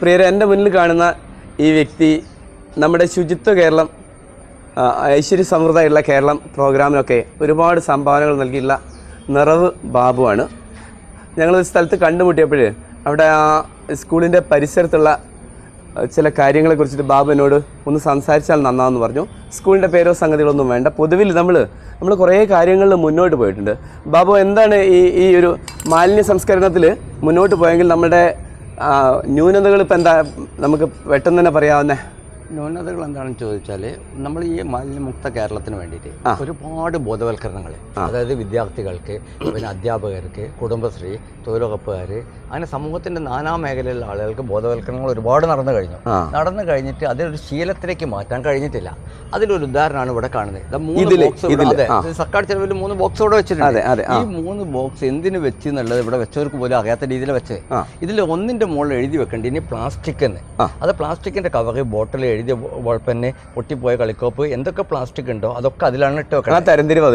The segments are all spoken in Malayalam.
പ്രിയരെ എന്റെ മുന്നിൽ കാണുന്ന ഈ വ്യക്തി നമ്മുടെ ശുചിത്വ കേരളം ഐശ്വര്യ സമൃദ്ധമായുള്ള കേരളം പ്രോഗ്രാമിനൊക്കെ ഒരുപാട് സംഭാവനകൾ നൽകിയുള്ള നിറവ് ബാബുവാണ്. ഞങ്ങളൊരു സ്ഥലത്ത് കണ്ടുമുട്ടിയപ്പോൾ അവിടെ ആ സ്കൂളിന്റെ പരിസരത്തുള്ള ചില കാര്യങ്ങളെ കുറിച്ചിട്ട് ബാബു എന്നോട് ഒന്ന് സംസാരിച്ചാൽ നന്നാന്ന് പറഞ്ഞു. സ്കൂളിന്റെ പേരോ സംഗതികളൊന്നും വേണ്ട. പൊതുവിൽ നമ്മൾ നമ്മൾ കുറേ കാര്യങ്ങളിൽ മുന്നോട്ട് പോയിട്ടുണ്ട്. ബാബു എന്താണ് ഈ ഈ ഒരു മാലിന്യ സംസ്കരണത്തിൽ മുന്നോട്ട് പോയെങ്കിൽ നമ്മുടെ ന്യൂനതകൾ ഇപ്പം എന്താ? നമുക്ക് പെട്ടെന്ന് തന്നെ പറയാവുന്നേ. ന്യൂനതകൾ എന്താണെന്ന് ചോദിച്ചാൽ നമ്മൾ ഈ മാലിന്യമുക്ത കേരളത്തിന് വേണ്ടിയിട്ട് ഒരുപാട് ബോധവൽക്കരണങ്ങൾ അതായത് വിദ്യാർത്ഥികൾക്ക് പിന്നെ അധ്യാപകർക്ക് കുടുംബശ്രീ തൊഴിലുറപ്പുകാർ അങ്ങനെ സമൂഹത്തിന്റെ നാനാ മേഖലയിലുള്ള ആളുകൾക്ക് ബോധവൽക്കരണങ്ങൾ ഒരുപാട് നടന്നു കഴിഞ്ഞു. നടന്നു കഴിഞ്ഞിട്ട് അതിലൊരു ശീലത്തിലേക്ക് മാറ്റാൻ കഴിഞ്ഞിട്ടില്ല. അതിലൊരു ഉദാഹരണമാണ് ഇവിടെ കാണുന്നത്. സർക്കാർ ചെലവിൽ മൂന്ന് ബോക്സ് ഇവിടെ വെച്ചിട്ടുണ്ട്. ഈ മൂന്ന് ബോക്സ് എന്തിന് വെച്ച് എന്നുള്ളത് ഇവിടെ വെച്ചവർക്ക് പോലും അറിയാത്ത രീതിയിൽ വെച്ച്. ഇതിൽ ഒന്നിന്റെ മുകളിൽ എഴുതി വെക്കേണ്ടി ഇനി പ്ലാസ്റ്റിക് എന്ന്. അത് പ്ലാസ്റ്റിക്കിന്റെ കവറ് ബോട്ടിൽ എഴുതിയ ബോൾപ്പെന്ന് പൊട്ടിപ്പോയ കളിക്കോപ്പ് എന്തൊക്കെ പ്ലാസ്റ്റിക് ഉണ്ടോ അതൊക്കെ അതിലാണ് ഇട്ട് വെക്കണം. തരംതിരിവ്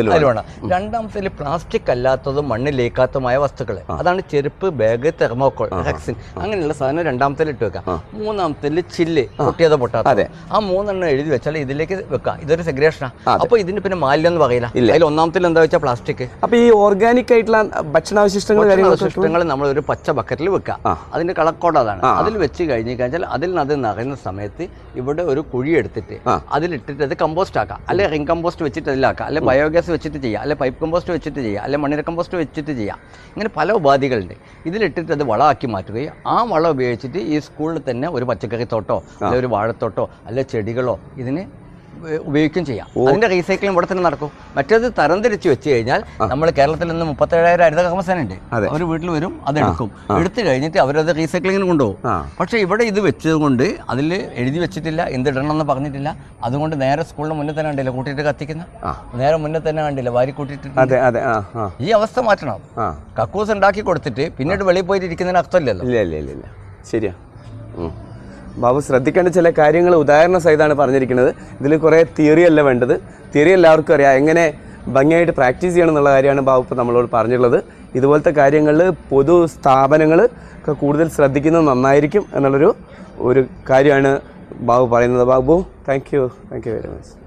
രണ്ടാമത്തേൽ പ്ലാസ്റ്റിക് അല്ലാത്തതും മണ്ണിലേക്കാത്തതുമായ വസ്തുക്കൾ അതാണ് ചെരുപ്പ് ബാഗ് തെർമോക്കോൾ വാക്സിൻ അങ്ങനെയുള്ള സാധനം രണ്ടാമത്തേൽ ഇട്ട് വെക്കാം. മൂന്നാമത്തേൽ ചില്ല് പൊട്ടിയതോ പൊട്ടാത്ത അതെ. ആ മൂന്നെണ്ണം എഴുതി വെച്ചാൽ ഇതിലേക്ക് വെക്കാം. ഇതൊരു സെഗ്രേഷനാ അപ്പൊ ഇതിന് പിന്നെ മാലിന്യം എന്ന് പറയില്ല. അതിൽ ഒന്നാമത്തിൽ എന്താ വെച്ചാൽ പ്ലാസ്റ്റിക് അപ്പോൾ ഈ ഓർഗാനിക് ആയിട്ടുള്ള ഭക്ഷണാവശിഷ്ടങ്ങൾ ഭക്ഷണാവശിഷ്ടങ്ങൾ നമ്മൾ ഒരു പച്ച ബക്കറ്റിൽ വെക്കാം. അതിന്റെ കളക്കോട് അതാണ്. അതിൽ വെച്ച് കഴിഞ്ഞ് കഴിഞ്ഞാൽ അതിൽ നിന്ന് അത് നിറയുന്ന സമയത്ത് ഇവിടെ ഒരു കുഴി എടുത്തിട്ട്. അതിലിട്ടിട്ട് അത് കമ്പോസ്റ്റ് ആക്കാം. അല്ലെ റിംഗ് കമ്പോസ്റ്റ് വെച്ചിട്ട് അതിലാക്കാം. അല്ലെ ബയോഗ്യാസ് വെച്ചിട്ട് ചെയ്യാം. അല്ലെ പൈപ്പ് കമ്പോസ്റ്റ് വെച്ചിട്ട് ചെയ്യാം. അല്ലെ മണ്ണിര കമ്പോസ്റ്റ് വെച്ചിട്ട് ചെയ്യാം. ഇങ്ങനെ പല ഉപാധികളുണ്ട്. ഇതിലിട്ടിട്ട് അത് വളമാക്കി മാറ്റുകയും ആ വളം ഉപയോഗിച്ചിട്ട് ഈ സ്കൂളിൽ തന്നെ ഒരു പച്ചക്കറി തോട്ടോ അല്ലെ ഒരു വാഴത്തോട്ടോ അല്ലെ ചെടികളോ ഇതിന് ഉപയോഗിക്കുകയും ചെയ്യാം. അതിന്റെ റീസൈക്ലിംഗ് ഇവിടെ തന്നെ നടക്കും. മറ്റേത് തരംതിരിച്ച് വെച്ച് കഴിഞ്ഞാൽ നമ്മൾ കേരളത്തിൽ നിന്ന് മുപ്പത്തേഴായിരം ഹരിത കർമ്മസേന ഉണ്ട് അവർ വീട്ടിൽ വരും അത് എടുക്കും. എടുത്തു കഴിഞ്ഞിട്ട് അവരത് റീസൈക്ലിങ്ങിന് കൊണ്ടുപോകും. പക്ഷെ ഇവിടെ ഇത് വെച്ചത് കൊണ്ട് അതിൽ എഴുതി വെച്ചിട്ടില്ല എന്തിടണം എന്ന് പറഞ്ഞിട്ടില്ല. അതുകൊണ്ട് നേരെ സ്കൂളിന് മുന്നേ തന്നെ കണ്ടില്ല കൂട്ടിയിട്ട് കത്തിക്കുന്ന. നേരെ മുന്നേ തന്നെ കണ്ടില്ല വാരി കൂട്ടിയിട്ട് ഈ അവസ്ഥ മാറ്റണം. കക്കൂസ് ഉണ്ടാക്കി കൊടുത്തിട്ട് പിന്നീട് വെളിയിൽ പോയിട്ട് ഇരിക്കുന്നതിന് അർത്ഥമില്ലല്ലോ. ഇല്ല ഇല്ല ഇല്ല ഇല്ല. ശരിയാ. ബാബു ശ്രദ്ധിക്കേണ്ട ചില കാര്യങ്ങൾ ഉദാഹരണ സഹിതമാണ് പറഞ്ഞിരിക്കുന്നത്. ഇതിൽ കുറേ തിയറി അല്ല വേണ്ടത്. തിയറി എല്ലാവർക്കും അറിയാം. എങ്ങനെ ഭംഗിയായിട്ട് പ്രാക്ടീസ് ചെയ്യണം എന്നുള്ള കാര്യമാണ് ബാബു ഇപ്പോൾ നമ്മളോട് പറഞ്ഞിട്ടുള്ളത്. ഇതുപോലത്തെ കാര്യങ്ങളിൽ പൊതു സ്ഥാപനങ്ങൾ ഒക്കെ കൂടുതൽ ശ്രദ്ധിക്കുന്നത് നന്നായിരിക്കും എന്നുള്ളൊരു ഒരു കാര്യമാണ് ബാബു പറയുന്നത്. Babu thank you thank you very much